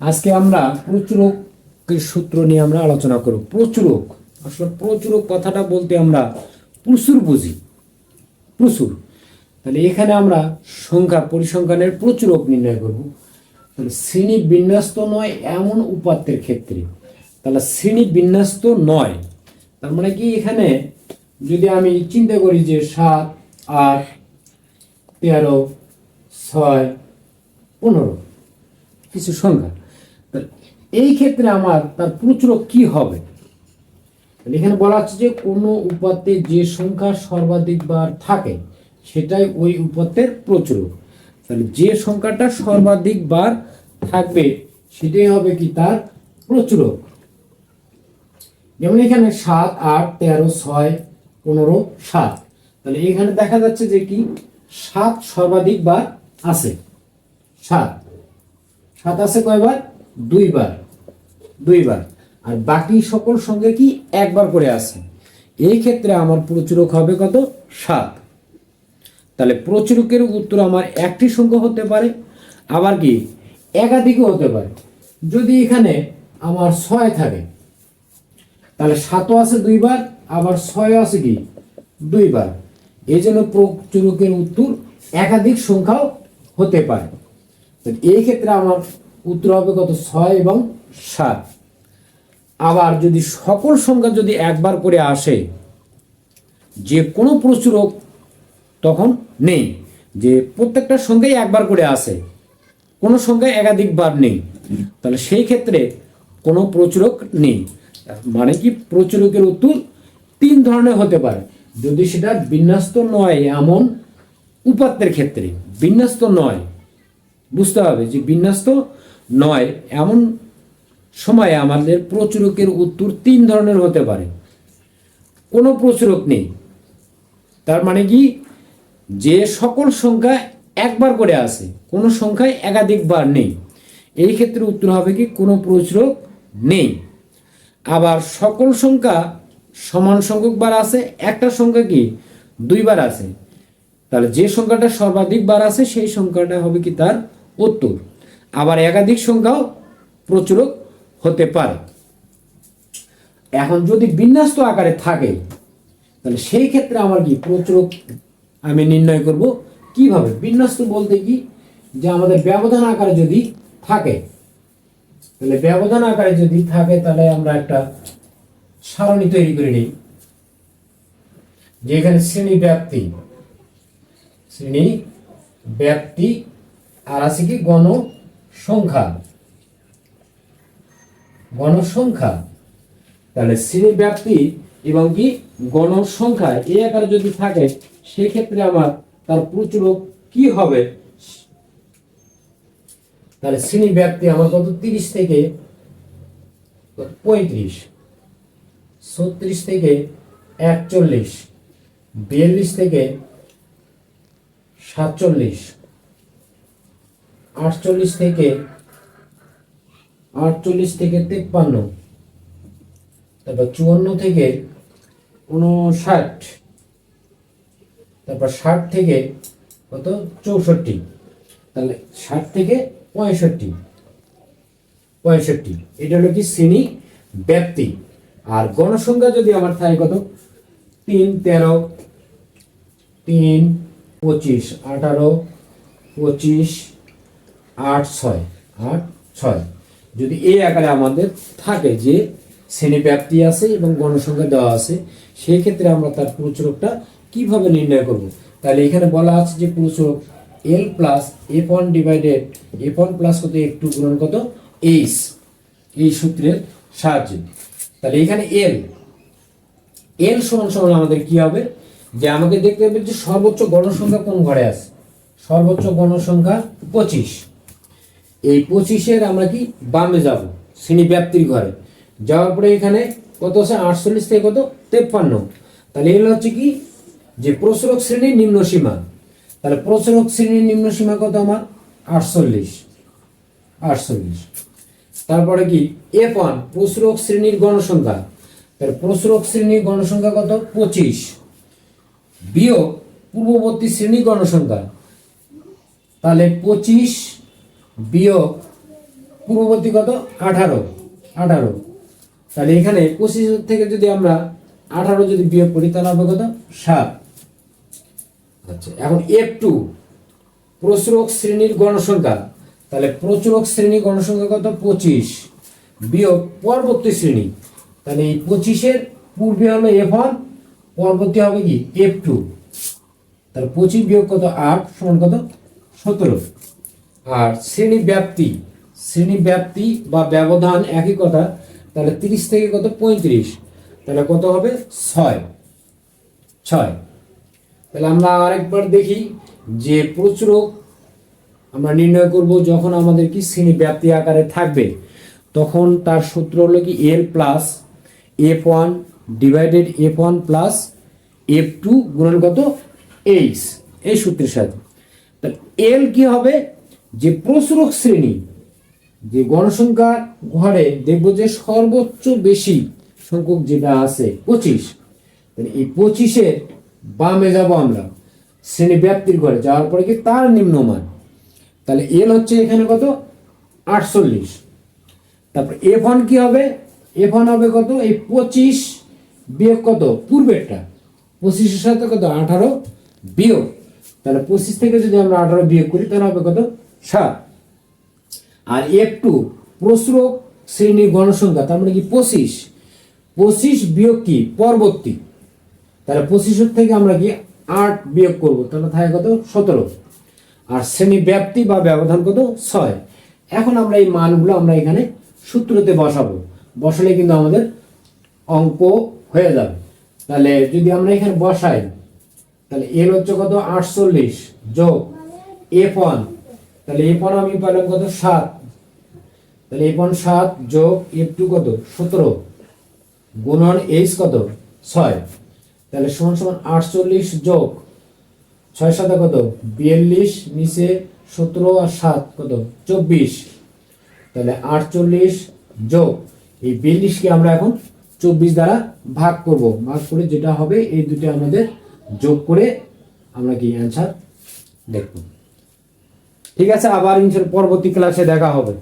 আজকে আমরা প্রচুরকের সূত্র নিয়ে আমরা আলোচনা করব। প্রচুরক। আসলে প্রচুরক কথাটা বলতে আমরা প্রচুর বুঝি। প্রচুর। তাহলে এখানে আমরা সংখ্যা, পরিসংখ্যানের প্রচুরক নির্ণয় করব। তাহলে শ্রেণি বিন্যস্ত নয় এমন উপাত্তের ক্ষেত্রে। তাহলে শ্রেণি বিন্যস্ত নয়। তার মানে কি এখানে যদি আমি চিন্তা করি যে সাত, আট, তেরো, ছয়, পনেরো, কিছু সংখ্যা। এই ক্ষেত্রে আমার তার প্রচুরক কি হবে? এখানে বলা হচ্ছে যে কোনো উপাত্তে যে সংখ্যা সর্বাধিক বার থাকে, সেটাই ওই উপাত্তের প্রচুরক। তাহলে যে সংখ্যাটা সর্বাধিক বার থাকবে, সেটাই হবে কি তার প্রচুরক। যেমন এখানে সাত, আট, তেরো, ছয়, পনেরো, সাত। তাহলে এখানে দেখা যাচ্ছে যে কি? সাত সর্বাধিক বার আছে। সাত। সাত আছে কয়বার? দুইবার দুইবার। আর বাকি সকল সঙ্গে কি একবার করে আছে? এই ক্ষেত্রে আমার প্রচুরক হবে কত? সাত। তাহলে প্রচুরকের উত্তর আমার একটি সংখ্যা হতে পারে, আবার কি? একাধিকও হতে পারে। যদি এখানে আমার ছয় থাকে, তাহলে সাতও আছে দুইবার, আবার ছয় আছে কি? দুইবার। এই জন্য প্রচুরকের উত্তর একাধিক সংখ্যাও হতে পারে। এই ক্ষেত্রে আমার উত্তর হবে কত? ছয় এবং সাত। আবার যদি সকল সংখ্যা যদি একবার করে আসে, যে কোনো প্রচুরক তখন নেই। যে প্রত্যেকটা সংখ্যাই একবার করে আসে, কোনো সংখ্যায় একাধিকবার নেই। তাহলে সেই ক্ষেত্রে কোনো প্রচুরক নেই। মানে কি প্রচুরকের উত্তর তিন ধরনের হতে পারে। যদি সেটা বিন্যস্ত নয়, এমন উপাত্তের ক্ষেত্রে। বিন্যস্ত নয়। বুঝতে হবে যে বিন্যস্ত নয়, এমন সময়ে আমাদের প্রচুরকের উত্তর তিন ধরনের হতে পারে। কোনো প্রচুরক নেই। তার মানে কি? যে সকল সংখ্যা একবার করে আসে, কোনো সংখ্যায় একাধিকবার নেই। এই ক্ষেত্রে উত্তর হবে কি? কোনো প্রচুরক নেই। আবার সকল সংখ্যা সমান সংখ্যক বার আছে একটা সংখ্যা কি? দুইবার আছে তাহলে যে সংখ্যাটা সর্বাধিক বার আছে সেই সংখ্যাটা হবে কি তার উত্তর। আবার একাধিক সংখ্যাও প্রচুরক হতে পারে। এখন যদি বিন্যস্ত আকারে থাকে, তাহলে সেই ক্ষেত্রে আমার কি প্রচুরক আমি নির্ণয় করব কীভাবে? বিন্যস্ত বলতে কি যে আমাদের ব্যবধান আকারে যদি থাকে, তাহলে ব্যবধান আকারে যদি থাকে, তাহলে আমরা একটা সারণী তৈরি করে নিই। যে এখানে শ্রেণি ব্যাপ্তি শ্রেণি ব্যাপ্তি আর আছে কি গণ সংখ্যা। গণসংখ্যা। তাহলে শ্রেণি ব্যাপ্তি এবং কি? গণসংখ্যা। এই আকারে যদি থাকে, সেক্ষেত্রে আমার তার প্রচুরক কি হবে? তাহলে শ্রেণি ব্যাপ্তি আমার কত? তিরিশ থেকে পঁয়ত্রিশ। ছত্রিশ থেকে একচল্লিশ। বিয়াল্লিশ থেকে সাতচল্লিশ। আটচল্লিশ থেকে আটচল্লিশ থেকে তেপ্পান্ন, তারপর চুয়ান্ন থেকে উনষাট তারপর ষাট থেকে কত? চৌষট্টি। তাহলে ষাট থেকে পঁয়ষট্টি। পঁয়ষট্টি। এটা হলো কি শ্রেণি ব্যাপ্তি আর গণসংখ্যা যদি আমার থাকে কত? তিন, তেরো, তিন, পঁচিশ, আঠারো, পঁচিশ আট ছয় আট ছয়। যদি এই আকারে আমাদের থাকে যে শ্রেণি ব্যাপ্তি আছে এবং গণসংখ্যা দেওয়া আছে সেই ক্ষেত্রে আমরা তার প্রচুরকটা কীভাবে নির্ণয় করব? তাহলে এখানে বলা আছে যে প্রচুরক L plus F one divided F one plus কত এফ টু গুণন কত? এইচ এই সূত্রের সাহায্যে। তাহলে এখানে এল এল সমান সমান আমাদের কি হবে? যে আমাকে দেখতে হবে যে সর্বোচ্চ গণসংখ্যা কোন ঘরে আছে? সর্বোচ্চ গণসংখ্যা পঁচিশ। এই পঁচিশের আমরা কি বামে যাব, শ্রেণি ব্যাপ্তির ঘরে। যাওয়ার পরে এখানে কত আছে? আটচল্লিশ থেকে কত? তেপ্পান্ন। তাহলে এগুলো হচ্ছে কি? যে প্রসরক শ্রেণির নিম্ন সীমা। তাহলে প্রসরক শ্রেণির নিম্ন সীমা কত আমার? আটচল্লিশ। আটচল্লিশ। তারপরে কি? এফ ওয়ান প্রসরক শ্রেণির গণসংখ্যা। তাহলে প্রসরক শ্রেণির গণসংখ্যা কত? পঁচিশ। বিয়োগ পূর্ববর্তী শ্রেণি গণসংখ্যা। তাহলে পঁচিশ বিয়োগ পূর্ববর্তী কত? আঠারো। আঠারো। তাহলে এখানে পঁচিশ থেকে যদি আমরা আঠারো যদি বিয়োগ করি, তাহলে হবে কত? সাত। আচ্ছা এখন এফ টু প্রচুরক শ্রেণির গণসংখ্যা। তাহলে প্রচুরক শ্রেণি গণসংখ্যা কত? পঁচিশ। বিয়োগ পরবর্তী শ্রেণি। তাহলে এই পঁচিশের পূর্বে হলো এফ ওয়ান পরবর্তী হবে কি? এফ টু তাহলে পঁচিশ বিয়োগ কত? আট, সমান কত? সতেরো। আর শ্রেণি ব্যাপ্তি শ্রেণি ব্যাপ্তি বা ব্যবধান একই কথা, তাহলে তিরিশ থেকে কত? পঁয়ত্রিশ। তাহলে কত হবে? ছয়। ছয়। তাহলে আমরা আরেকবার দেখি যে প্রচুরক আমরা নির্ণয় করব যখন আমাদের কি শ্রেণি ব্যাপ্তি আকারে থাকবে। তখন তার সূত্র হলো কি? L plus F one divided F one plus F two গুণন কত? এইচ। এই সূত্রের সাথে এল কি হবে? যে প্রচুরক শ্রেণি, যে গণসংখ্যা ঘরে দেখব যে সর্বোচ্চ বেশি সংখ্যক যেটা আছে, পঁচিশ। তাহলে এই পঁচিশের বামে যাব আমরা, শ্রেণি ব্যাপ্তির ঘরে, যাওয়ার পরে কি তার নিম্নমান? তাহলে এল হচ্ছে এখানে কত? আটচল্লিশ। তারপর এফ ওয়ান কি হবে? এফ ওয়ান হবে কত? এই পঁচিশ বিয়োগ কত? পূর্বেরটা। পঁচিশের সাথে কত? আঠারো বিয়োগ। তাহলে পঁচিশ থেকে যদি আমরা আঠারো বিয়োগ করি, তাহলে হবে কত? সাত আর এফ টু শ্রেণির গণসংখ্যা, তার মানে কি পঁচিশ? পঁচিশ বিয়োগ কি? পরবর্তী। তাহলে পঁচিশের থেকে আমরা কি আট বিয়োগ করব? তাহলে থাকে কত? সতেরো। আর শ্রেণি ব্যাপ্তি বা ব্যবধান কত? ছয়। এখন আমরা এই মানগুলো আমরা এখানে সূত্রতে বসাবো। বসালে কিন্তু আমাদের অঙ্ক হয়ে যাবে। তাহলে যদি আমরা এখানে বসাই, তাহলে এল হচ্ছে কত? আটচল্লিশ যোগ এফ ওয়ান। তাহলে এফ ওয়ান আমি পেলাম কত? সাত। তাহলে এফ ওয়ান সাত যোগ এফ টু কত? সতেরো। গুণন এইচ কত? ছয়। তাহলে সমান সমান আটচল্লিশ যোগ ছয় সাথে কত? বিয়াল্লিশ নিচে সতেরো আর সাত কত? চব্বিশ। তাহলে আটচল্লিশ যোগ এই বিয়াল্লিশকে আমরা এখন চব্বিশ দ্বারা ভাগ করব। ভাগ করে যেটা হবে, এই দুটো আমাদের যোগ করে আমরা কি অ্যান্সার দেখব। ঠিক আছে আবার পরবর্তী ক্লাসে দেখা হবে।